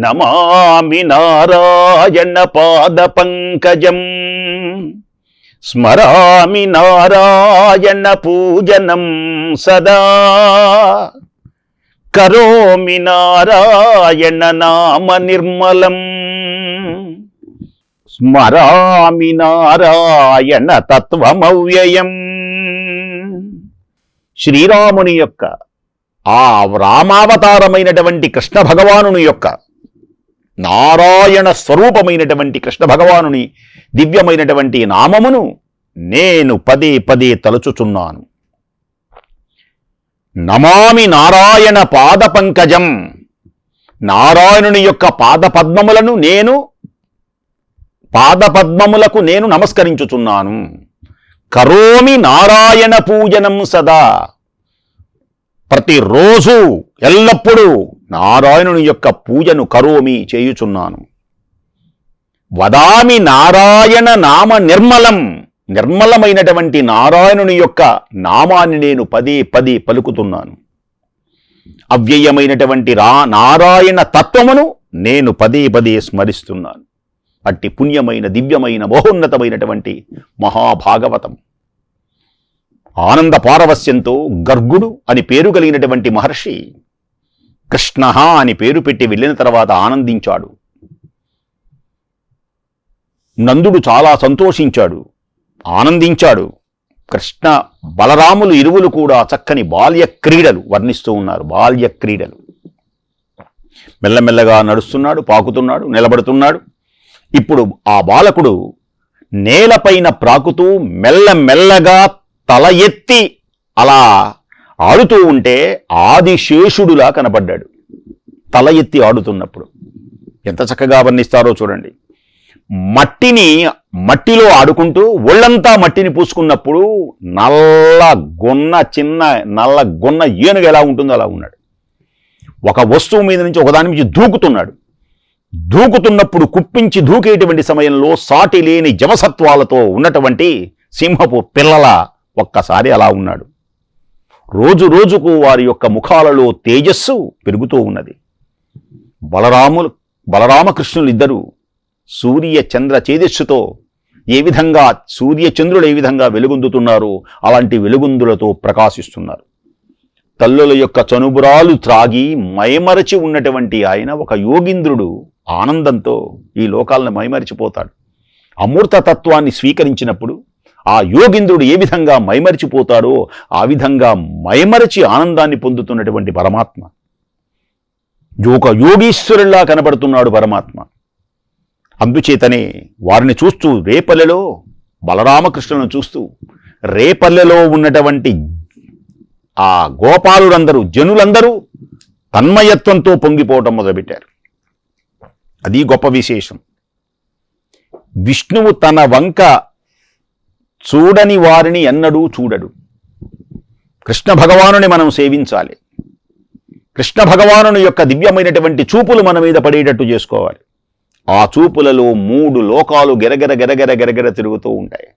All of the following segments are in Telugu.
నమామి నారాయణ పాద పంకజం. స్మరామి నారాయణ పూజనం సదా. కరోమి నారాయణ నామ నిర్మలం. స్మరామి నారాయణ తత్వమవ్యయం. శ్రీరాముని యొక్క ఆ రామావతారమైనటువంటి కృష్ణ భగవానుని యొక్క నారాయణ స్వరూపమైనటువంటి కృష్ణ భగవానుని దివ్యమైనటువంటి నామమును నేను పదే పదే తలుచుచున్నాను. నమామి నారాయణ పాద పంకజం నారాయణుని యొక్క పాద పద్మములను నేను పాద పద్మములకు నేను నమస్కరించుచున్నాను. కరోమి నారాయణ పూజనం సదా. ప్రతిరోజు ఎల్లప్పుడూ నారాయణుని యొక్క పూజను కరోమి చేయుచున్నాను. వదామి నారాయణ నామ నిర్మలం. నిర్మలమైనటువంటి నారాయణుని యొక్క నామాన్ని నేను పదే పదే పలుకుతున్నాను. అవ్యయమైనటువంటి రా నారాయణ తత్వమును నేను పదే పదే స్మరిస్తున్నాను. అట్టి పుణ్యమైన దివ్యమైన మహోన్నతమైనటువంటి మహాభాగవతం. ఆనంద పారవస్యంతో గర్గుడు అని పేరు కలిగినటువంటి మహర్షి కృష్ణ అని పేరు పెట్టి వెళ్ళిన తర్వాత ఆనందించాడు. నందుడు చాలా సంతోషించాడు. ఆనందించాడు. కృష్ణ బలరాములు ఇరువులు కూడా చక్కని బాల్య క్రీడలు వర్ణిస్తూ ఉన్నారు. బాల్య క్రీడలు. మెల్లమెల్లగా నడుస్తున్నాడు పాకుతున్నాడు నిలబడుతున్నాడు. ఇప్పుడు ఆ బాలకుడు నేలపైన ప్రాకుతూ మెల్లమెల్లగా తల ఎత్తి అలా ఆడుతూ ఉంటే ఆదిశేషుడులా కనపడ్డాడు. తల ఎత్తి ఆడుతున్నప్పుడు. ఎంత చక్కగా వర్ణిస్తారో చూడండి. మట్టిని మట్టిలో ఆడుకుంటూ ఒళ్ళంతా మట్టిని పూసుకున్నప్పుడు నల్ల గొన్న చిన్న నల్ల గొన్న ఏనుగు ఎలా ఉంటుందో అలా ఉన్నాడు. ఒక వస్తువు మీద నుంచి ఒకదాని నుంచి దూకుతున్నాడు. దూకుతున్నప్పుడు కుప్పించి దూకేటువంటి సమయంలో సాటి లేని జవసత్వాలతో ఉన్నటువంటి సింహపు పిల్లల ఒక్కసారి అలా ఉన్నాడు. రోజు రోజుకు వారి యొక్క ముఖాలలో తేజస్సు పెరుగుతూ ఉన్నది. బలరాములు బలరామకృష్ణులు ఇద్దరు సూర్య చంద్ర తేజస్సుతో ఏ విధంగా సూర్య చంద్రుడు ఏ విధంగా వెలుగొందుతున్నారో అలాంటి వెలుగొందులతో ప్రకాశిస్తున్నారు. తల్లుల యొక్క చనుబురాలు త్రాగి మైమరచి ఉన్నటువంటి ఆయన ఒక యోగింద్రుడు ఆనందంతో ఈ లోకాలను మైమరిచిపోతాడు. అమూర్త తత్వాన్ని స్వీకరించినప్పుడు ఆ యోగింద్రుడు ఏ విధంగా మైమరిచిపోతాడో ఆ విధంగా మైమరచి ఆనందాన్ని పొందుతున్నటువంటి పరమాత్మ. ఒక యోగీశ్వరుల్లా కనబడుతున్నాడు పరమాత్మ. అందుచేతనే వారిని చూస్తూ రేపల్లెలో బలరామకృష్ణులను చూస్తూ రేపల్లెలో ఉన్నటువంటి ఆ గోపాలులందరూ జనులందరూ తన్మయత్వంతో పొంగిపోవటం మొదలుపెట్టారు. అది గొప్ప విశేషం. విష్ణువు తన వంక చూడని వారిని ఎన్నడూ చూడడు. కృష్ణ భగవానుని మనం సేవించాలి. కృష్ణ భగవానుని యొక్క దివ్యమైనటువంటి చూపులు మన మీద పడేటట్టు చేసుకోవాలి. ఆ చూపులలో మూడు లోకాలు గెరగెర గెరగెర గెరగెర తిరుగుతూ ఉంటాయి.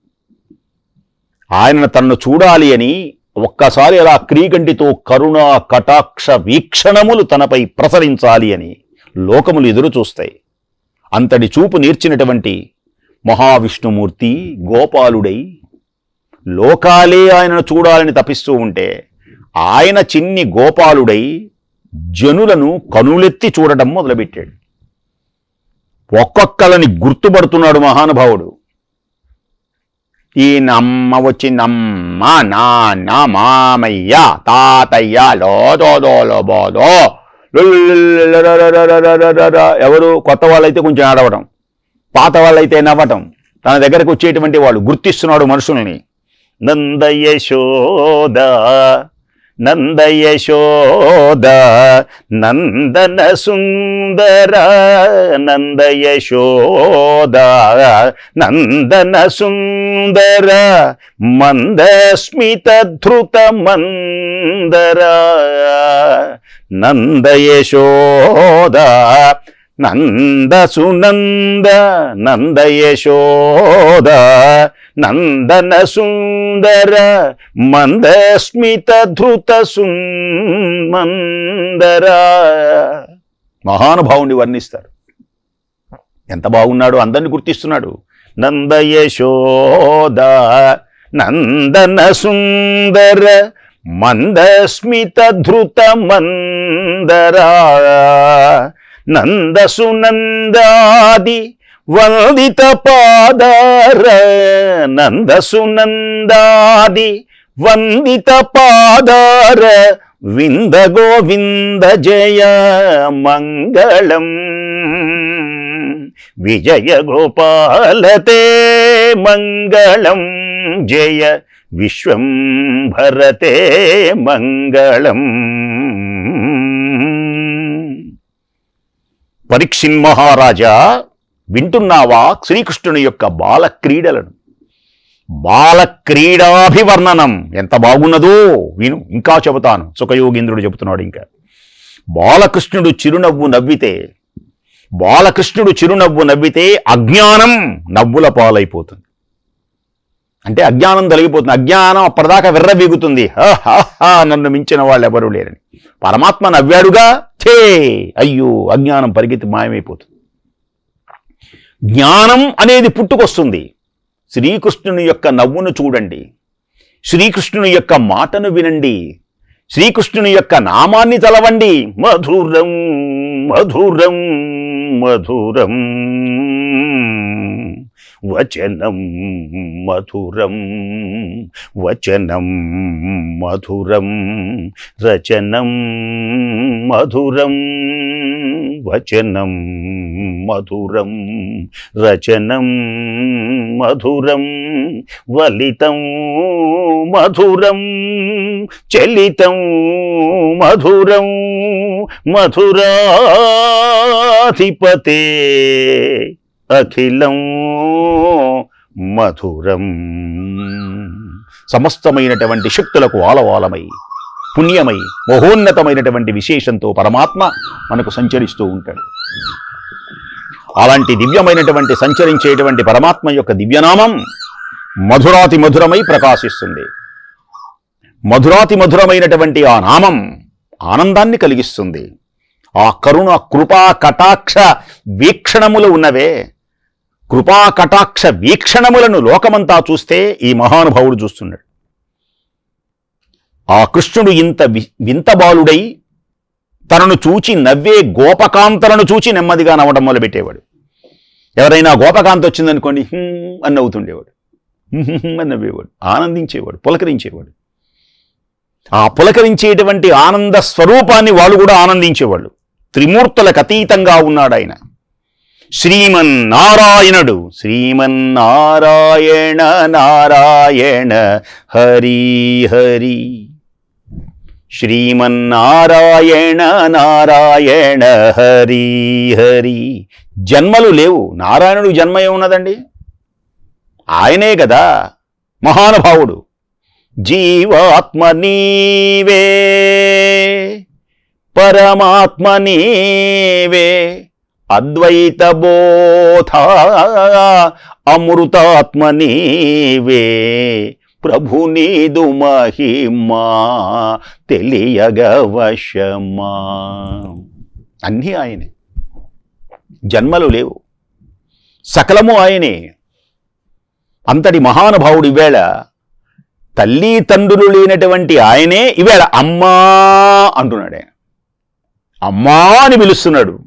ఆయన తన్ను చూడాలి అని ఒక్కసారి అలా క్రీగంటితో కరుణ కటాక్ష వీక్షణములు తనపై ప్రసరించాలి అని లోకములు ఎదురు చూస్తాయి. అంతటి చూపు నేర్చినటువంటి మహావిష్ణుమూర్తి గోపాలుడై లోకాలే ఆయనను చూడాలని తపిస్తూ ఉంటే ఆయన చిన్ని గోపాలుడై జనులను కనులెత్తి చూడటం మొదలుపెట్టాడు ఒక్కొక్కలని గుర్తుపడుతున్నాడు మహానుభావుడు ఈ నమ్మ వచ్చిందమ్మ నాన్న మామయ్య తాతయ్య లోదో లోబోదో ఎవరు కొత్త వాళ్ళైతే కొంచెం ఆడవడం పాత వాళ్ళైతే నవ్వటం. తన దగ్గరకు వచ్చేటువంటి వాళ్ళు గుర్తిస్తున్నాడు మనుషుల్ని. నందయశోద నందయశోద నందన సుందర నందయశోద నందన సుందర మందస్మిత ధృత మందర నందయశోద నంద సునంద నందయశోద నందన సుందర మందస్మిత ధృత సుందర మహానుభావుని వర్ణిస్తారు. ఎంత బాగున్నాడు అందరిని గుర్తిస్తున్నాడు. నంద యశోద నందన సుందర మందస్మిత ధృత మందరా నందసునందాది వందిత పాదార నందసునందాది వందిత పాదార వింద గోవింద జయ మంగళం విజయ గోపాలతే మంగళం జయ విశ్వంభరతే మంగళం పరీక్షిన్ మహారాజా వింటున్నావా శ్రీకృష్ణుని యొక్క బాలక్రీడలను? బాలక్రీడాభివర్ణనం ఎంత బాగున్నదో విను. ఇంకా చెబుతాను. సుఖయోగేంద్రుడు చెబుతున్నాడు ఇంకా. బాలకృష్ణుడు చిరునవ్వు నవ్వితే బాలకృష్ణుడు చిరునవ్వు నవ్వితే అజ్ఞానం నవ్వుల పాలైపోతుంది. అంటే అజ్ఞానం తొలగిపోతుంది. అజ్ఞానం అప్పటిదాకా విర్రబీగుతుంది హ హ నన్ను మించిన వాళ్ళు ఎవరూ లేరని. పరమాత్మ నవ్వాడుగా ఛే అయ్యో అజ్ఞానం పరిగెత్తి మాయమైపోతుంది. జ్ఞానం అనేది పుట్టుకొస్తుంది. శ్రీకృష్ణుని యొక్క నవ్వును చూడండి. శ్రీకృష్ణుని యొక్క మాటను వినండి. శ్రీకృష్ణుని యొక్క నామాన్ని తలవండి మధురం మధురం మధురం. వచనం మధురం వచనం మధురం రచనం మధురం వచనం మధురం రచనం మధురం వలితం మధురం చలితం మధురం మధురాధిపతే అఖిలం మధురం. సమస్తమైనటువంటి శక్తులకు ఆలవాలమై పుణ్యమై మహోన్నతమైనటువంటి విశేషంతో పరమాత్మ మనకు సంచరిస్తూ ఉంటాడు. అలాంటి దివ్యమైనటువంటి సంచరించేటువంటి పరమాత్మ యొక్క దివ్యనామం మధురాతి మధురమై ప్రకాశిస్తుంది. మధురాతి మధురమైనటువంటి ఆ నామం ఆనందాన్ని కలిగిస్తుంది. ఆ కరుణ కృపా కటాక్ష వీక్షణములు ఉన్నవే. కృపా కటాక్ష వీక్షణములను లోకమంతా చూస్తే ఈ మహానుభావుడు చూస్తున్నాడు. ఆ కృష్ణుడు ఇంత వింత బాలుడై తనను చూచి నవ్వే గోపకాంతలను చూచి నెమ్మదిగా నవ్వడం మొదలుపెట్టేవాడు. ఎవరైనా గోపకాంత వచ్చిందనుకోండి అని నవ్వుతుండేవాడు. అని నవ్వేవాడు. ఆనందించేవాడు పులకరించేవాడు. ఆ పులకరించేటువంటి ఆనంద స్వరూపాన్ని వాళ్ళు కూడా ఆనందించేవాళ్ళు. త్రిమూర్తులకు అతీతంగా ఉన్నాడు ఆయన శ్రీమన్నారాయణుడు. శ్రీమన్నారాయణ నారాయణ హరి హరి. శ్రీమన్నారాయణ నారాయణ హరి హరి. జన్మలు లేవు. నారాయణుడు జన్మ ఏమున్నదండి? ఆయనే కదా మహానుభావుడు. జీవాత్మ నీవే పరమాత్మ నీవే. అద్వైత బోధ అమృతాత్మ నీవే ప్రభు నీదు మహిమా తెలియగవశమా. అన్నీ ఆయనే. జన్మలు లేవు. సకలము ఆయనే. అంతటి మహానుభావుడు ఈవేళ తల్లి తండ్రులు లేనటువంటి ఆయనే ఈవేళ అమ్మా అంటున్నాడు ఆయన. అమ్మా అని పిలుస్తున్నాడు.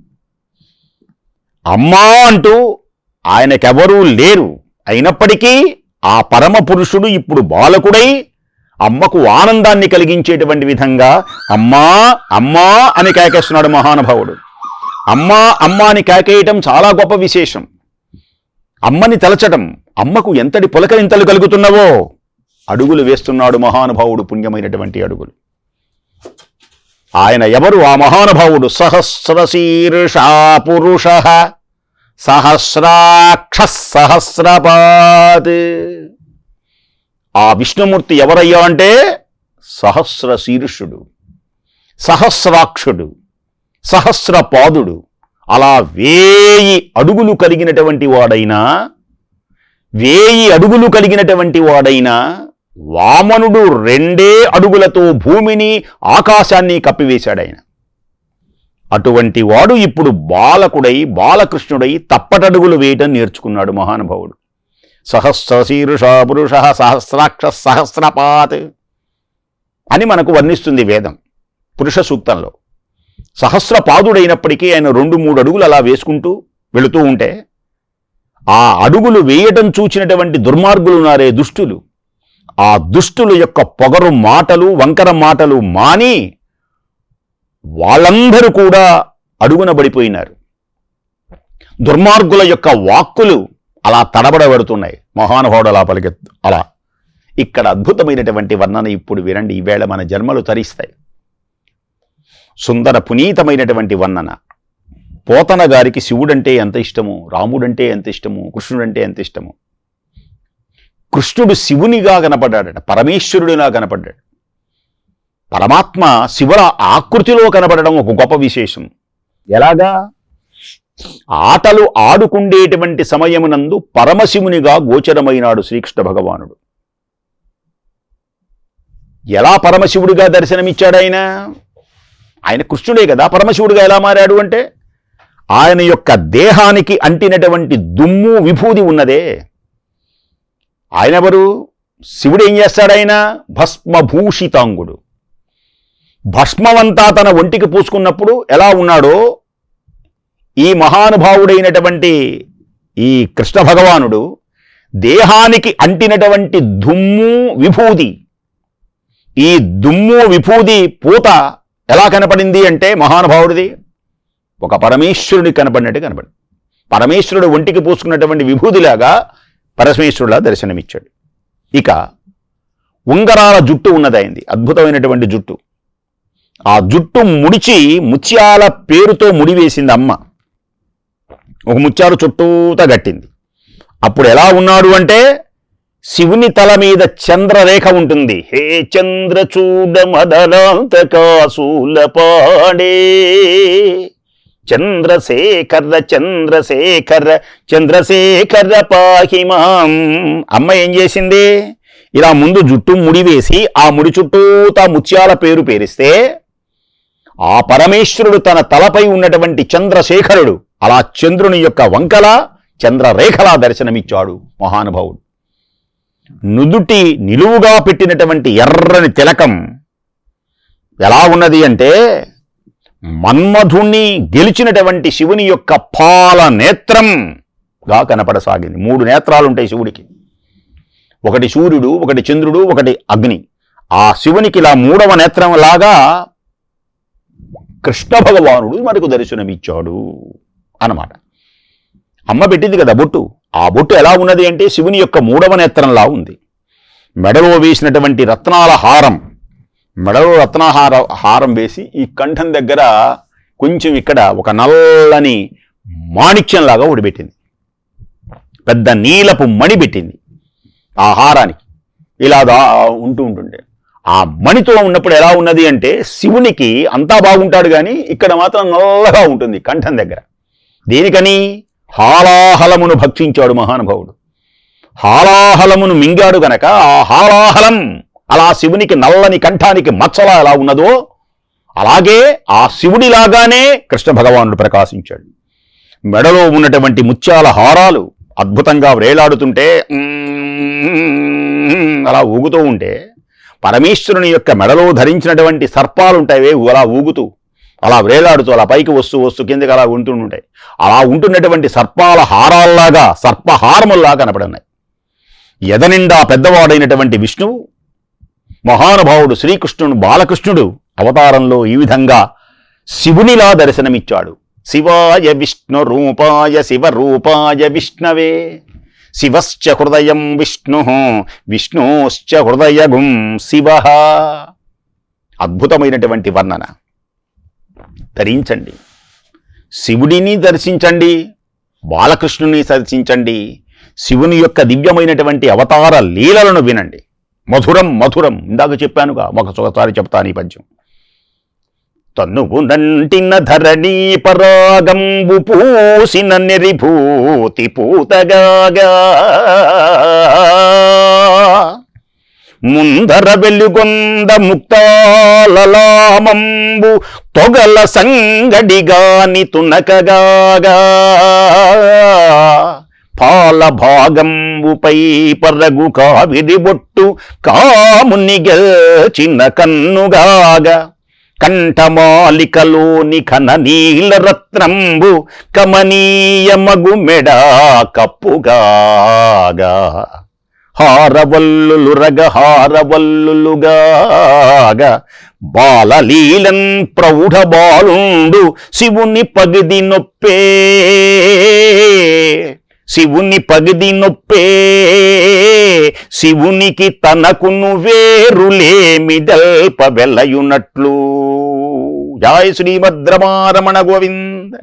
అమ్మా అంటూ ఆయనకెవరూ లేరు. అయినప్పటికీ ఆ పరమ పురుషుడు ఇప్పుడు బాలకుడై అమ్మకు ఆనందాన్ని కలిగించేటువంటి విధంగా అమ్మా అమ్మా అని కేకేస్తున్నాడు మహానుభావుడు. అమ్మా అమ్మా అని కేకేయటం చాలా గొప్ప విశేషం. అమ్మని తలచటం అమ్మకు ఎంతటి పులకరింతలు కలుగుతున్నవో అడుగులు వేస్తున్నాడు మహానుభావుడు పుణ్యమైనటువంటి అడుగులు. ఆయన ఎవరు? ఆ మహానుభావుడు సహస్రశీర్షా పురుష. సహస్రాక్ష సహస్రపాత్ ఆ విష్ణుమూర్తి ఎవరయ్యా అంటే సహస్ర శీర్షుడు సహస్రాక్షుడు సహస్రపాదుడు. అలా వేయి అడుగులు కలిగినటువంటి వాడైనా వేయి అడుగులు కలిగినటువంటి వాడైనా వామనుడు రెండే అడుగులతో భూమిని ఆకాశాన్ని కప్పివేశాడు ఆయన అటువంటి వాడు ఇప్పుడు బాలకుడై బాలకృష్ణుడై తప్పటడుగులు వేయటం నేర్చుకున్నాడు మహానుభావుడు. సహస్రశీరుష పురుష సహస్రాక్ష సహస్రపాత్ అని మనకు వర్ణిస్తుంది వేదం పురుష సూక్తంలో. సహస్రపాదుడైనప్పటికీ ఆయన రెండు మూడు అడుగులు అలా వేసుకుంటూ వెళుతూ ఉంటే ఆ అడుగులు వేయటం చూచినటువంటి దుర్మార్గులు ఉన్నారే దుష్టులు. ఆ దుష్టుల యొక్క పొగరు మాటలు వంకర మాటలు మాని వాళ్ళందరూ కూడా అడుగున పడిపోయినారు. దుర్మార్గుల యొక్క వాక్కులు అలా తడబడబడుతున్నాయి. మహానుభావుడు అలా పలికె అలా. ఇక్కడ అద్భుతమైనటువంటి వర్ణన ఇప్పుడు వినండి. ఈవేళ మన జన్మలు తరిస్తాయి. సుందర పునీతమైనటువంటి వర్ణన. పోతన గారికి శివుడంటే ఎంత ఇష్టము? రాముడంటే ఎంత ఇష్టము? కృష్ణుడంటే ఎంత ఇష్టము? కృష్ణుడు శివునిగా కనపడ్డాడట. పరమేశ్వరుడిలా కనపడ్డాడు. పరమాత్మ శివుల ఆకృతిలో కనబడడం ఒక గొప్ప విశేషం. ఎలాగా? ఆటలు ఆడుకుండేటువంటి సమయమునందు పరమశివునిగా గోచరమైనాడు శ్రీకృష్ణ భగవానుడు. ఎలా పరమశివుడిగా దర్శనమిచ్చాడు ఆయన ఆయన కృష్ణుడే కదా పరమశివుడిగా ఎలా మారాడు అంటే? ఆయన యొక్క దేహానికి అంటినటువంటి దుమ్ము విభూది ఉన్నదే. ఆయన ఎవరు శివుడు ఏం చేస్తాడు ఆయన భస్మభూషితాంగుడు. భస్మమంతా తన ఒంటికి పూసుకున్నప్పుడు ఎలా ఉన్నాడో ఈ మహానుభావుడైనటువంటి ఈ కృష్ణ భగవానుడు దేహానికి అంటినటువంటి దుమ్ము విభూది. ఈ దుమ్ము విభూది పూత ఎలా కనపడింది అంటే మహానుభావుడిది ఒక పరమేశ్వరుడికి కనపడినట్టు కనపడి పరమేశ్వరుడు ఒంటికి పూసుకున్నటువంటి విభూదిలాగా పరమేశ్వరులా దర్శనమిచ్చాడు. ఇక ఉంగరాల జుట్టు ఉన్నదైంది. అద్భుతమైనటువంటి జుట్టు. ఆ జుట్టు ముడిచి ముత్యాల పేరుతో ముడివేసింది అమ్మ. ఒక ముత్యాలు చుట్టూతా గట్టింది అప్పుడు ఎలా ఉన్నాడు అంటే శివుని తల మీద చంద్రరేఖ ఉంటుంది. హే చంద్రచూడ మదనాంతకాసూల పాడే. చంద్రశేఖర చంద్రశేఖర చంద్రశేఖర పాహిమాం అమ్మ ఏం చేసింది? ఇలా ముందు జుట్టు ముడి వేసి ఆ ముడి చుట్టూతా ముత్యాల పేరు పేరిస్తే ఆ పరమేశ్వరుడు తన తలపై ఉన్నటువంటి చంద్రశేఖరుడు అలా చంద్రుని యొక్క వంకల చంద్రరేఖలా దర్శనమిచ్చాడు మహానుభావుడు. నుదుటి నిలువుగా పెట్టినటువంటి ఎర్రని తిలకం ఎలా ఉన్నది అంటే మన్మధుణ్ణి గెలిచినటువంటి శివుని యొక్క పాల నేత్రంగా కనపడసాగింది. మూడు నేత్రాలు ఉంటాయి శివుడికి. ఒకటి సూర్యుడు ఒకటి చంద్రుడు ఒకటి అగ్ని. ఆ శివునికి ఇలా మూడవ నేత్రం లాగా కృష్ణ భగవానుడు మనకు దర్శనమిచ్చాడు అన్నమాట. అమ్మ పెట్టింది కదా బొట్టు. ఆ బొట్టు ఎలా ఉన్నది అంటే శివుని యొక్క మూడవ నేత్రంలా ఉంది. మెడలో వేసినటువంటి రత్నాల హారం. మెడలో రత్నహార హారం వేసి ఈ కంఠం దగ్గర కొంచెం ఇక్కడ ఒక నల్లని మాణిక్యంలాగా ఉడిపెట్టింది పెద్ద నీలపు మణి పెట్టింది ఆ హారానికి. ఇలా దా ఉంటూ ఉంటుండే. ఆ మణితో ఉన్నప్పుడు ఎలా ఉన్నది అంటే శివునికి అంతా బాగుంటాడు కానీ ఇక్కడ మాత్రం నల్లగా ఉంటుంది కంఠం దగ్గర. దేనికని? హాలాహలమును భక్షించాడు మహానుభావుడు. హాలాహలమును మింగాడు గనక ఆ హాలాహలం అలా శివునికి నల్లని కంఠానికి మచ్చలా ఎలా ఉన్నదో అలాగే ఆ శివుడిలాగానే కృష్ణ భగవానుడు ప్రకాశించాడు. మెడలో ఉన్నటువంటి ముత్యాల హారాలు అద్భుతంగా వేలాడుతుంటే అలా ఊగుతూ ఉంటే పరమేశ్వరుని యొక్క మెడలో ధరించినటువంటి సర్పాలు ఉంటాయి అలా ఊగుతూ అలా వేలాడుతూ అలా పైకి వస్తూ వస్తూ కిందకి అలా ఉంటుంటాయి అలా ఉంటున్నటువంటి సర్పాల హారాల్లాగా సర్పహారముల్లా కనపడున్నాయి. ఎదనిండా పెద్దవాడైనటువంటి విష్ణువు మహానుభావుడు శ్రీకృష్ణుడు బాలకృష్ణుడు అవతారంలో ఈ విధంగా శివునిలా దర్శనమిచ్చాడు. శివాయ విష్ణు రూపాయ శివ రూపాయ విష్ణవే. శివశ్చ హృదయం విష్ణు విష్ణుశ్చ హృదయగుం శివ. అద్భుతమైనటువంటి వర్ణన. ధరించండి. శివుడిని దర్శించండి బాలకృష్ణుని దర్శించండి శివుని యొక్క దివ్యమైనటువంటి అవతార లీలలను వినండి. మధురం మధురం. ఇందాక చెప్పానుగా ఒకసారి చెప్తాను ఈ పద్యం తన్నువునంటిన ధరణీ పరాగంబు పూసిన నిరిభూతి పూతగాగా. ముందర వెలుగొంద ముక్తాలలామంబు తొగల సంగడిగాని తునకగాగా పాల భాగంబుపై పరగు కావిరి బొట్టు కాముని గెల్చిన కన్నుగాగా. కంఠమాలికలోని ఖన నీలరత్నంబు కమనీయమగు మెడ కప్పుగాగా. హారవల్లులు రగహారవల్లులుగాగా బాలలీలన్ ప్రౌఢ బాలుండు శివుని పగిది నొప్పే. శివుని పగిది నొప్పే శివునికి తనకును నువ్వేరులేమిదల్ప వెలయునట్లు. జాయ్ శ్రీమద్రమారమణ గోవింద.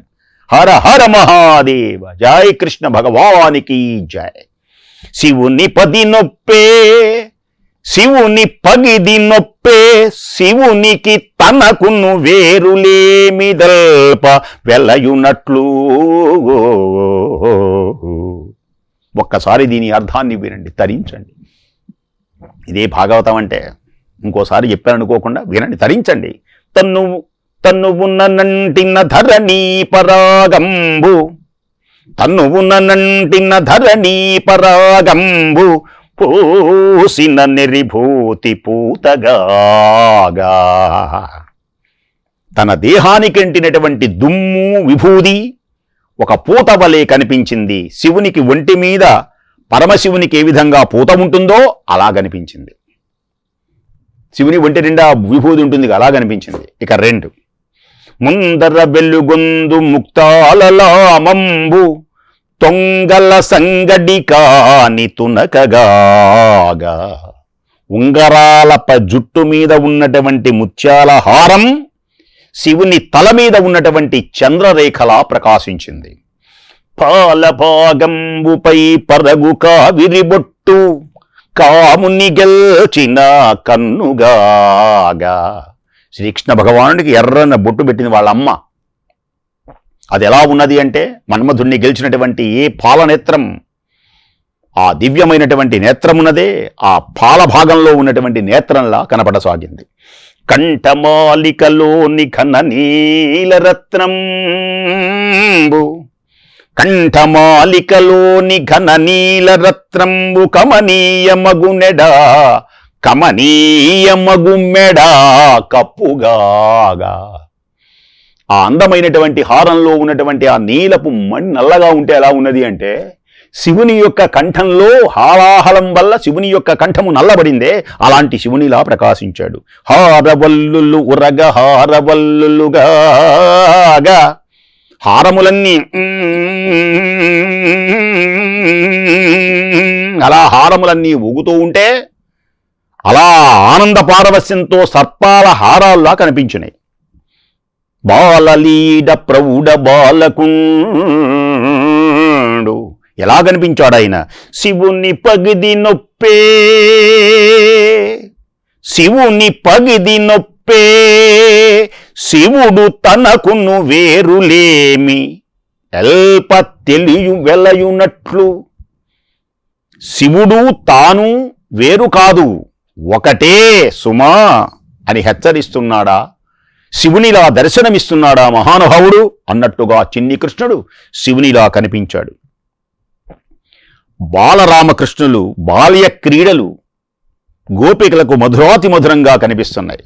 హర హర మహాదేవ. జై కృష్ణ భగవానికి జై. శివుని పది నొప్పే శివుని పగిది నొప్పే శివునికి తనకును వేరులేమిదల్ప వెలయునట్లు. ఒక్కసారి దీని అర్థాన్ని వినండి తరించండి. ఇదే భాగవతం అంటే ఇంకోసారి చెప్పారనుకోకుండా వినండి తరించండి. తన్ను తన్ను ఉన్ననంటిన ధరణీ పరాగంబు తన్ను ఉన్ననంటిన ధరణీ పరాగంబు పోసిన నెరిభూతి పూతగాగా. తన దేహానికంటినటువంటి దుమ్ము విభూది ఒక పూత వలె కనిపించింది. శివునికి ఒంటి మీద పరమశివునికి ఏ విధంగా పూత ఉంటుందో అలా కనిపించింది. శివుని ఒంటి నిండా విభూది ఉంటుంది అలా కనిపించింది. ఇక రెండు. ముందర వెల్లుగొందు ముక్తాలలామంబు తొంగల సంగడి కాని తునకగాగా. ఉంగరాలప జుట్టు మీద ఉన్నటువంటి ముత్యాల హారం శివుని తల మీద ఉన్నటువంటి చంద్రరేఖలా ప్రకాశించింది. పాలభాగంబుపై పరగు కావిరి బొట్టు కాముని గెల్చిన కన్నుగాగా. శ్రీకృష్ణ భగవానుడికి ఎర్రన బొట్టు పెట్టింది వాళ్ళ అమ్మ అది ఎలా ఉన్నది అంటే మన్మధుణ్ణి గెలిచినటువంటి ఏ పాలనేత్రం ఆ దివ్యమైనటువంటి నేత్రమున్నదే ఆ పాల భాగంలో ఉన్నటువంటి నేత్రంలా కనపడసాగింది. కంఠమాలికలోని ఘన నీలరత్నంబు కంఠమాలికలోని ఘన నీలరత్నంబు కమనీయమగునెడా కమనీయమగుమెడా కప్పుగాగా. ఆ అందమైనటువంటి హారంలో ఉన్నటువంటి ఆ నీలపు మణి నల్లగా ఉంటే ఎలా ఉన్నది అంటే శివుని యొక్క కంఠంలో హాలాహలం వల్ల శివుని యొక్క కంఠము నల్లబడిందే అలాంటి శివునిలా ప్రకాశించాడు. హారవల్లులు ఉరగ హారవల్లులుగాగా హారములన్నీ అలా హారములన్నీ ఊగుతూ ఉంటే అలా ఆనంద పారవస్యంతో సర్పాల హారాల్లా కనిపించినాయి. బాలలీడ ప్రౌఢ బాలకుండు. ఎలా కనిపించాడు ఆయన శివుని పగిది నొప్పే. శివుని పగిది నొప్పే. శివుడు తనకును వేరులేమి. ఎల్ప తెలియు వెలయునట్లు. శివుడు తాను వేరు కాదు ఒకటే సుమా అని హెచ్చరిస్తున్నాడా? శివునిలా దర్శనమిస్తున్నాడా మహానుభావుడు? అన్నట్టుగా చిన్ని కృష్ణుడు శివునిలా కనిపించాడు. బాలరామకృష్ణులు బాల్య క్రీడలు గోపికలకు మధురాతి మధురంగా కనిపిస్తున్నాయి.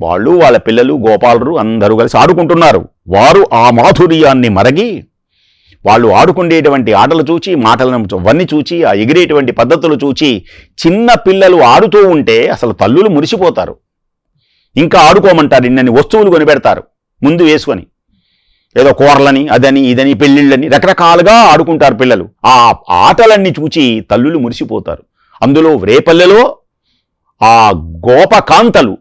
వాళ్ళు వాళ్ళ పిల్లలు గోపాలరు అందరూ కలిసి ఆడుకుంటున్నారు. వారు ఆ మాధుర్యాన్ని మరగి వాళ్ళు ఆడుకునేటువంటి ఆటలు చూచి మాటలను అవన్నీ చూచి ఆ ఎగిరేటువంటి పద్ధతులు చూచి చిన్న పిల్లలు ఆడుతూ ఉంటే అసలు తల్లులు మురిసిపోతారు. ఇంకా ఆడుకోమంటారు ఇన్నన్ని వస్తువులు కొనిపెడతారు. ముందు వేసుకొని ఏదో కూరలని అదని ఇదని పెళ్ళిళ్ళని రకరకాలుగా ఆడుకుంటారు పిల్లలు. ఆ ఆటలన్నీ చూచి తల్లులు మురిసిపోతారు. అందులో రేపల్లెలో ఆ గోపకాంతలు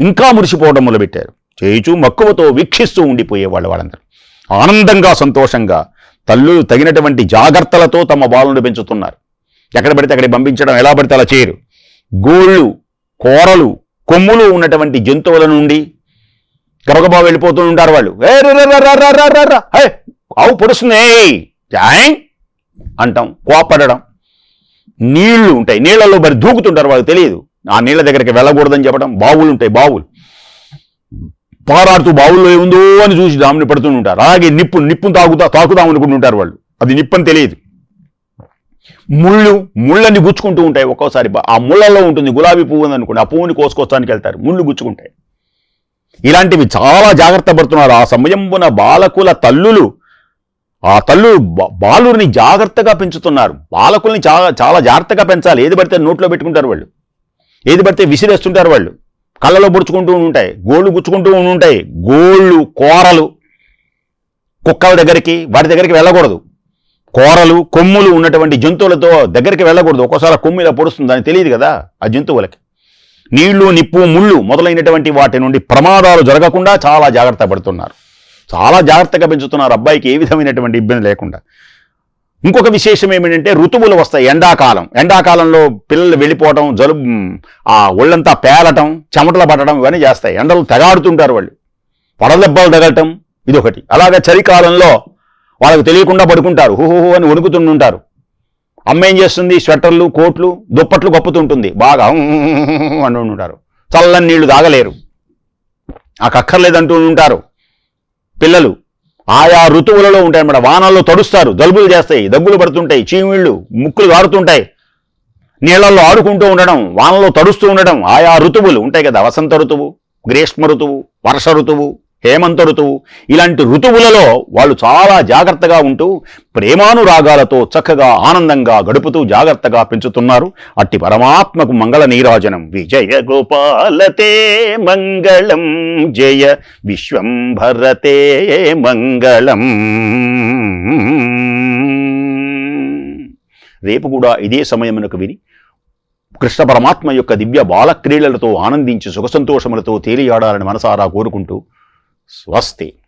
ఇంకా మురిసిపోవడం మొదలుపెట్టారు. చేయిచూ మక్కువతో వీక్షిస్తూ ఉండిపోయేవాళ్ళు వాళ్ళందరూ. ఆనందంగా సంతోషంగా తల్లులు తగినటువంటి జాగ్రత్తలతో తమ బాలుని పెంచుతున్నారు. ఎక్కడ పడితే అక్కడికి పంపించడం ఎలా పడితే అలా చేయరు. గోళ్ళు కూరలు కొమ్ములు ఉన్నటువంటి జంతువుల నుండి గబగబా వెళ్ళిపోతూ ఉంటారు వాళ్ళు. ఆవు పొడుస్తుంది అంటాం. కోపడడం. నీళ్ళు ఉంటాయి. నీళ్ళలో మరి దూకుతుంటారు వాళ్ళు తెలియదు. ఆ నీళ్ళ దగ్గరికి వెళ్ళకూడదని చెప్పడం. బావులు ఉంటాయి బావులు. పారాడుతూ బావుల్లో ఉందో అని చూసి దాముని పడుతూ ఉంటారు. అలాగే నిప్పు నిప్పును తాగుతా తాకుదాం అనుకుంటుంటారు వాళ్ళు. అది నిప్పు అని తెలియదు. ముళ్ళు ముళ్ళని గుచ్చుకుంటూ ఉంటాయి ఒక్కోసారి. ఆ ముళ్ళల్లో ఉంటుంది గులాబీ పువ్వు ఉంది అనుకోండి ఆ పువ్వుని కోసుకోవడానికి వెళ్తారు. ముళ్ళు గుచ్చుకుంటాయి. ఇలాంటివి చాలా జాగ్రత్త పడుతున్నారు. ఆ సమయంపున బాలకుల తల్లులు ఆ తల్లు బాలుని జాగ్రత్తగా పెంచుతున్నారు. బాలకుల్ని చాలా చాలా జాగ్రత్తగా పెంచాలి. ఏది పడితే నోట్లో పెట్టుకుంటారు వాళ్ళు. ఏది పడితే విసిరేస్తుంటారు వాళ్ళు. కళ్ళలో పుడుచుకుంటూ ఉంటాయి. గోళ్ళు గుచ్చుకుంటూ ఉంటాయి. గోళ్ళు కూరలు కుక్కల దగ్గరికి వాటి దగ్గరికి వెళ్ళకూడదు. కూరలు కొమ్ములు ఉన్నటువంటి జంతువులతో దగ్గరికి వెళ్ళకూడదు. ఒక్కోసారి కొమ్ము ఇలా పొడుస్తుంది అని తెలియదు కదా ఆ జంతువులకి. నీళ్ళు నిప్పు ముళ్ళు మొదలైనటువంటి వాటి నుండి ప్రమాదాలు జరగకుండా చాలా జాగ్రత్త పడుతున్నారు. చాలా జాగ్రత్తగా పెంచుతున్నారు అబ్బాయికి ఏ విధమైనటువంటి ఇబ్బంది లేకుండా. ఇంకొక విశేషం ఏమిటంటే ఋతువులు వస్తాయి. ఎండాకాలం. ఎండాకాలంలో పిల్లలు వెళ్ళిపోవడం జలుబు ఆ ఒళ్ళంతా పేలటం చెమటలు పట్టడం ఇవన్నీ చేస్తాయి. ఎండలు తెగాడుతుంటారు వాళ్ళు. వడదెబ్బలు తగలటం ఇదొకటి. అలాగే చలికాలంలో వాళ్ళకి తెలియకుండా పడుకుంటారు. హుహుహు అని వణుకుతుంటుంటారు అమ్మ ఏం చేస్తుంది? స్వెటర్లు కోట్లు దుప్పట్లు కప్పుతుంటుంది. బాగా అని ఉంటారు చల్లని నీళ్ళు తాగలేరు. ఆ కక్కర్లేదంటూ ఉంటారు పిల్లలు ఆయా ఋతువులలో ఉంటాయన్నమాట వానల్లో తడుస్తారు జలుబులు చేస్తాయి దగ్గులు పడుతుంటాయి చీమిళ్ళు ముక్కులు గారుతుంటాయి నీళ్ళల్లో ఆడుకుంటూ ఉండడం వానలో తడుస్తూ ఉండడం ఆయా ఋతువులు ఉంటాయి కదా వసంత ఋతువు గ్రీష్మ ఋతువు వర్ష ఋతువు హేమంత ఋతువు. ఇలాంటి ఋతువులలో వాళ్ళు చాలా జాగ్రత్తగా ఉంటూ ప్రేమానురాగాలతో చక్కగా ఆనందంగా గడుపుతూ జాగ్రత్తగా పెంచుతున్నారు. అట్టి పరమాత్మకు మంగళ నీరాజనం. విజయ గోపాలతే మంగళం. జయ విశ్వంభరతే మంగళం. రేపు కూడా ఇదే సమయమునకు విని కృష్ణ పరమాత్మ యొక్క దివ్య బాలక్రీడలతో ఆనందించి సుఖసంతోషములతో తేలియాడాలని మనసారా కోరుకుంటూ స్వస్తి